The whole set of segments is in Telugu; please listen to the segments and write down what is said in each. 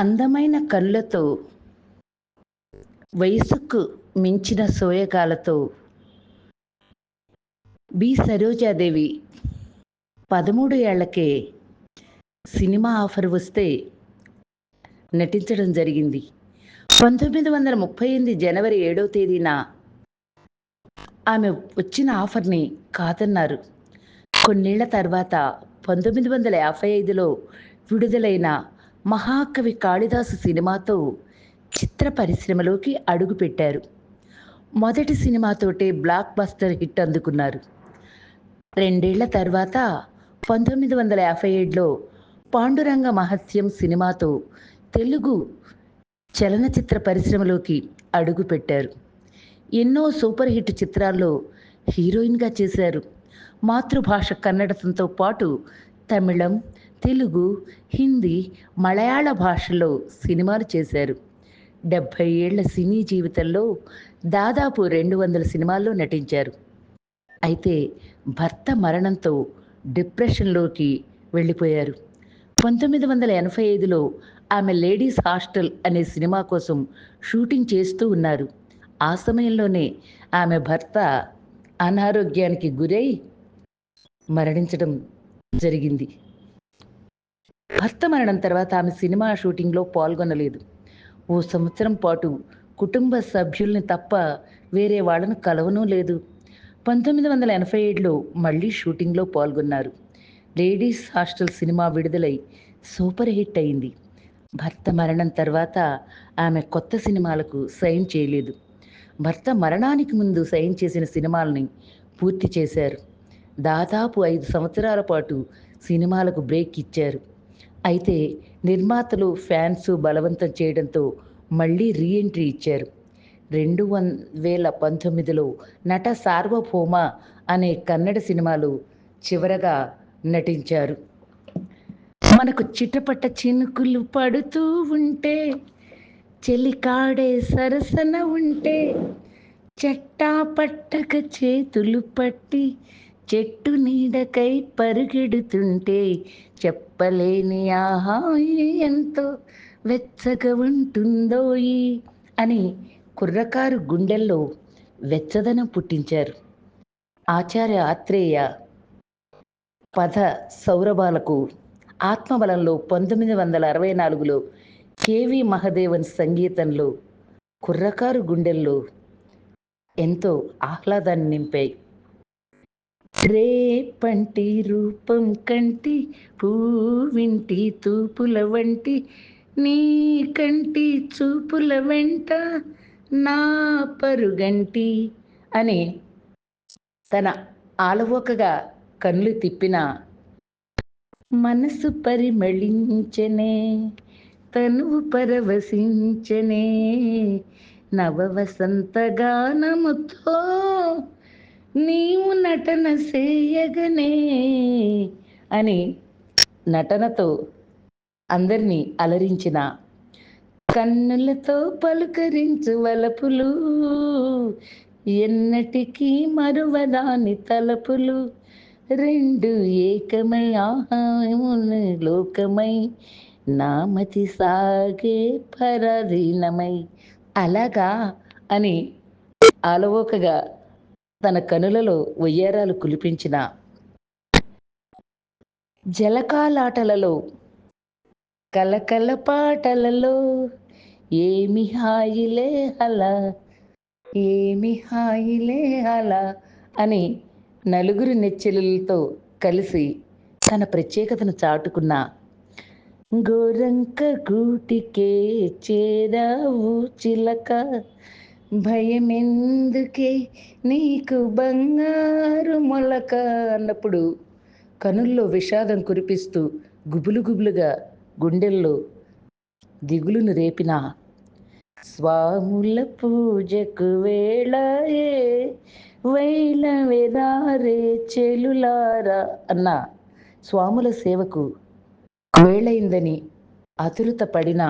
అందమైన కళ్ళతో వయసుకు మించిన సోయగాలతో బి. సరోజాదేవి పదమూడు ఏళ్ళకే సినిమా ఆఫర్ వస్తే నటించడం జరిగింది. పంతొమ్మిది వందల ముప్పై ఎనిమిది జనవరి ఏడవ తేదీన ఆమె వచ్చిన ఆఫర్ని కాదన్నారు. కొన్నేళ్ళ తర్వాత పంతొమ్మిది వందల యాభై ఐదులో విడుదలైన మహాకవి కాళిదాసు సినిమాతో చిత్ర పరిశ్రమలోకి అడుగుపెట్టారు మొదటి సినిమాతోటే బ్లాక్ బస్టర్ హిట్ అందుకున్నారు. రెండేళ్ళ తర్వాత పంతొమ్మిది వందల యాభై ఏడులో పాండురంగ మహత్యం సినిమాతో తెలుగు చలనచిత్ర పరిశ్రమలోకి అడుగుపెట్టారు ఎన్నో సూపర్ హిట్ చిత్రాల్లో హీరోయిన్గా చేశారు. మాతృభాష కన్నడతంతో పాటు తమిళం తెలుగు హిందీ మలయాళ భాషల్లో సినిమాలు చేశారు. డెబ్భై ఏళ్ళ సినీ జీవితంలో దాదాపు రెండు వందల సినిమాల్లో నటించారు. అయితే భర్త మరణంతో డిప్రెషన్లోకి వెళ్ళిపోయారు. పంతొమ్మిది వందల ఎనభై ఐదులో ఆమె లేడీస్ హాస్టల్ అనే సినిమా కోసం షూటింగ్ చేస్తూ ఉన్నారు. ఆ సమయంలోనే ఆమె భర్త అనారోగ్యానికి గురై మరణించడం జరిగింది. భర్త మరణం తర్వాత ఆమె సినిమా షూటింగ్లో పాల్గొనలేదు. ఓ సంవత్సరం పాటు కుటుంబ సభ్యుల్ని తప్ప వేరే వాళ్ళను కలవనూ లేదు. పంతొమ్మిది వందల ఎనభై ఏడులో మళ్ళీ షూటింగ్లో పాల్గొన్నారు. లేడీస్ హాస్టల్ సినిమా విడుదలై సూపర్ హిట్ అయింది. భర్త మరణం తర్వాత ఆమె కొత్త సినిమాలకు సైన్ చేయలేదు. భర్త మరణానికి ముందు సైన్ చేసిన సినిమాలని పూర్తి చేశారు. దాదాపు ఐదు సంవత్సరాల పాటు సినిమాలకు బ్రేక్ ఇచ్చారు. అయితే నిర్మాతలు ఫ్యాన్స్ బలవంతం చేయడంతో మళ్ళీ రీఎంట్రీ ఇచ్చారు. రెండు వన్ వేల పంతొమ్మిదిలో నట సార్వభౌమ అనే కన్నడ సినిమాలు చివరగా నటించారు. మనకు చిటపట చినుకులు పడుతూ ఉంటే చెలికాడే సరసన ఉంటే చెట్టా పట్టక చేతులు పట్టి చెట్టు నీడకై పరుగెడుతుంటే చెప్పలేని ఆహాయి ఎంతో వెచ్చగా ఉంటుందోయి అని కుర్రకారు గుండెల్లో వెచ్చదనం పుట్టించారు. ఆచార్య ఆత్రేయ పద సౌరభాలకు ఆత్మబలంలో పంతొమ్మిది వందల అరవై నాలుగులో కేవి మహదేవన్ సంగీతంలో కుర్రకారు గుండెల్లో ఎంతో ఆహ్లాదాన్ని నింపాయి. రేపంటి రూపం కంటి పూవింటి తూపుల వంటి నీ కంటి చూపుల వెంట నా పరుగంటి అని తన ఆలవోకగా కళ్ళు తిప్పిన మనసు పరిమళించనే తనువు పరవశించనే నవ వసంతగానముతో నీవు నటన చేయగనే అని నటనతో అందరినీ అలరించిన. కన్నులతో పలుకరించు వలపులు ఎన్నటికీ మరువదాని తలపులు రెండు ఏకమై ఆహామును లోకమై నామతి సాగే పరాధీనమై. అలాగా అని అలవోకగా తన కనులలో వయ్యారాలు కులిపించిన జలకాలాటలలో కలకల పాటలలో ఏమి హాయిలే అల ఏమి హాయిలే అల అని నలుగురు నెచ్చెలులతో కలిసి తన ప్రత్యేకతను చాటుకున్న గోరంక గూటికే చేరావు చిలక. భయమెందుకే? నీకు బంగారు మొలక అన్నప్పుడు కనుల్లో విషాదం కురిపిస్తూ గుబులు గుబులుగా గుండెల్లో దిగులును రేపిన స్వాముల పూజకు వేళయే వైల వేదారే చెలులారా అన్న స్వాముల సేవకు వేళైందని అతురుత పడిన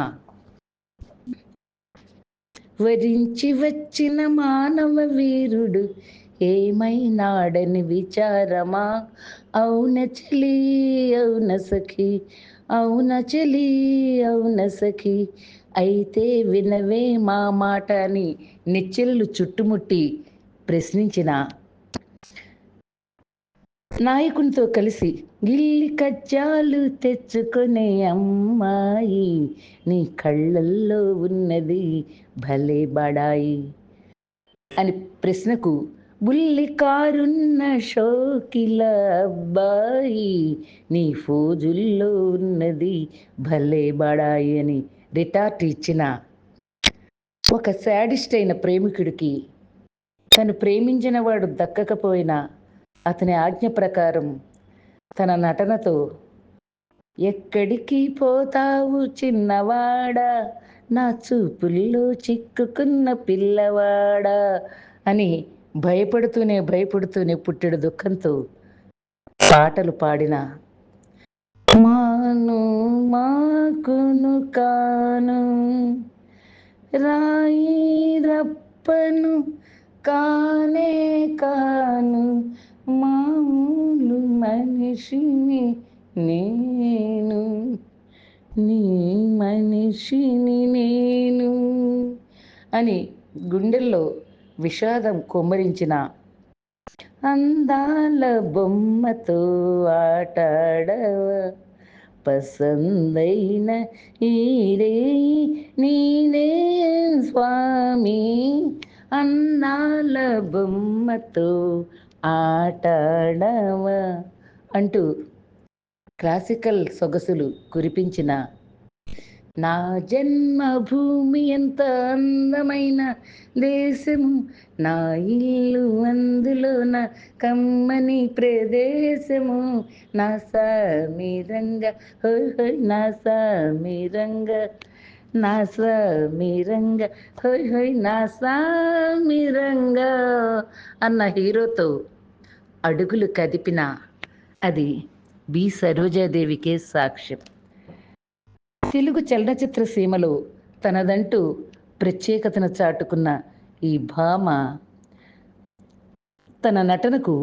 వరించి వచ్చిన మానవ వీరుడు ఏమైనాడని విచారమా? అవున చలి అవున సఖి అవున చెలి అవున సఖి. అయితే వినవే మా మాట అని నిచ్చెళ్ళు చుట్టుముట్టి ప్రశ్నించిన నాయకునితో కలిసి గిల్లి కజ్జాలు తెచ్చుకునే అమ్మాయి నీ కళ్ళల్లో ఉన్నది భలే బడాయి అని ప్రశ్నకు బుల్లి కారున్న షోకిల అబ్బాయి నీ ఫోజుల్లో ఉన్నది భలే బడాయి అని రిటార్ట్ ఇచ్చిన ఒక శాడిస్ట్ అయిన ప్రేమికుడికి తను ప్రేమించిన వాడు దక్కకపోయినా అతని ఆజ్ఞ ప్రకారం తన నటనతో ఎక్కడికి పోతావు చిన్నవాడా? నా చూపుల్లో చిక్కుకున్న పిల్లవాడా? అని భయపడుతూనే భయపడుతూనే పుట్టెడు దుఃఖంతో పాటలు పాడిన మాను మాకును కాను రాయి రప్పను కానే కాను మామూలు మనిషిని నేను నీ మనిషిని నేను అని గుండెల్లో విషాదం కొమ్మరించిన అందాల బొమ్మతో ఆటాడవ పసందైన ఈరే నీనే స్వామి. అందాల బొమ్మతో ఆటాడవ? అంటూ క్లాసికల్ సొగసులు కురిపించిన నా జన్మభూమి ఎంత అందమైన దేశము నా ఇల్లు అందులో నా కమ్మని ప్రదేశము నా సామిరంగ హోయ్ హోయ్ నా సామిరంగ నా సామిరంగ హోయ్ హోయ్ నా సామిరంగ అన్న హీరోతో అడుగులు కదిపిన అది బి సరోజాదేవికే సాక్ష్యం. తెలుగు చలనచిత్ర సీమలో తనదంటూ ప్రత్యేకతను చాటుకున్న ఈ భామ తన నటనకు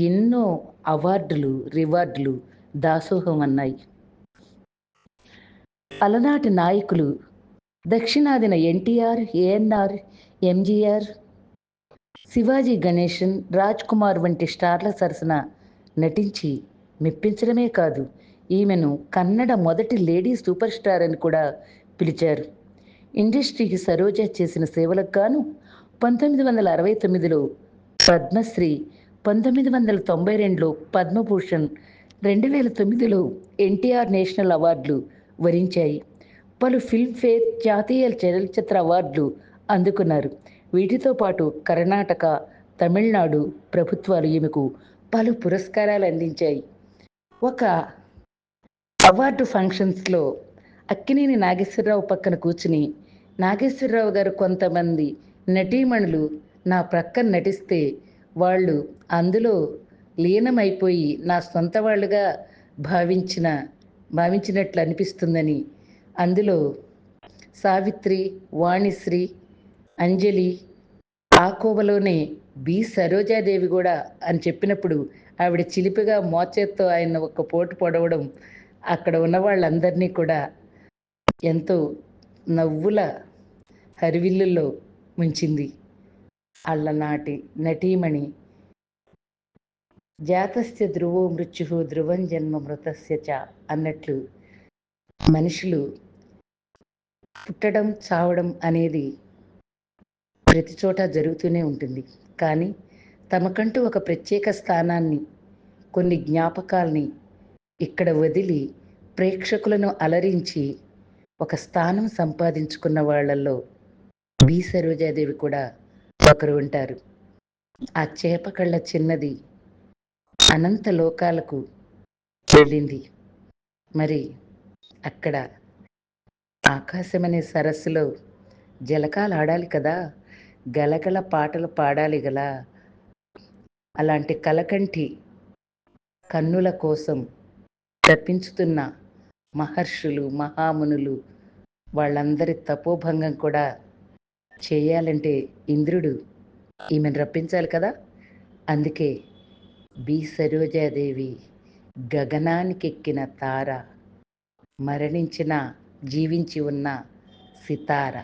ఎన్నో అవార్డులు రివార్డులు దాసోహం అన్నాయి అలనాటి నాయకులు దక్షిణాదిన ఎన్టీఆర్ ఏఎన్ఆర్ ఎంజీఆర్ శివాజీ గణేశన్ రాజ్ కుమార్ వంటి స్టార్ల సరసన నటించి మెప్పించడమే కాదు ఈమెను కన్నడ మొదటి లేడీ సూపర్ స్టార్ అని కూడా పిలిచారు. ఇండస్ట్రీకి సరోజ చేసిన సేవలకు గాను పంతొమ్మిది వందల అరవై తొమ్మిదిలో పద్మశ్రీ పంతొమ్మిది వందల తొంభై రెండులో పద్మభూషణ్ రెండు వేల తొమ్మిదిలో ఎన్టీఆర్ నేషనల్ అవార్డులు వరించాయి. పలు ఫిల్మ్ఫేర్ జాతీయ చలనచిత్ర అవార్డులు అందుకున్నారు. వీటితో పాటు కర్ణాటక తమిళనాడు ప్రభుత్వాలు ఈమెకు పలు పురస్కారాలు అందించాయి. ఒక అవార్డు ఫంక్షన్స్లో అక్కినేని నాగేశ్వరరావు పక్కన కూర్చుని నాగేశ్వరరావు గారు కొంతమంది నటీమణులు నా ప్రక్కన నటిస్తే వాళ్ళు అందులో లీనమైపోయి నా సొంత వాళ్ళుగా భావించిన భావించినట్లు అనిపిస్తుందని అందులో సావిత్రి వాణిశ్రీ అంజలి ఆ కోవలోనే బి. సరోజాదేవి కూడా అని చెప్పినప్పుడు ఆవిడ చిలిపిగా మోచేత్తో ఆయన ఒక పోటు పొడవడం అక్కడ ఉన్న వాళ్ళందరినీ కూడా ఎంతో నవ్వుల హరివిల్లుల్లో ముంచింది. అల్లనాటి నటీమణి జాతస్య ధ్రువో మృత్యు ధ్రువం జన్మ మృతస్య చ అన్నట్లు మనుషులు పుట్టడం చావడం అనేది ప్రతి చోట జరుగుతూనే ఉంటుంది. కానీ తమకంటూ ఒక ప్రత్యేక స్థానాన్ని కొన్ని జ్ఞాపకాల్ని ఇక్కడ వదిలి ప్రేక్షకులను అలరించి ఒక స్థానం సంపాదించుకున్న వాళ్ళల్లో బి. సరోజాదేవి కూడా ఒకరు ఉంటారు. ఆ చేప కళ్ళ చిన్నది అనంత లోకాలకు వెళ్ళింది. మరి అక్కడ ఆకాశమనే సరస్సులో జలకాలు ఆడాలి కదా గలగల పాటలు పాడాలి గల. అలాంటి కలకంటి కన్నుల కోసం తప్పించుతున్న మహర్షులు మహామునులు వాళ్ళందరి తపోభంగం కూడా చేయాలంటే ఇంద్రుడు ఈమెను రప్పించాలి కదా. అందుకే బి సరోజాదేవి గగనానికెక్కిన తార మరణించిన జీవించి ఉన్న సితార.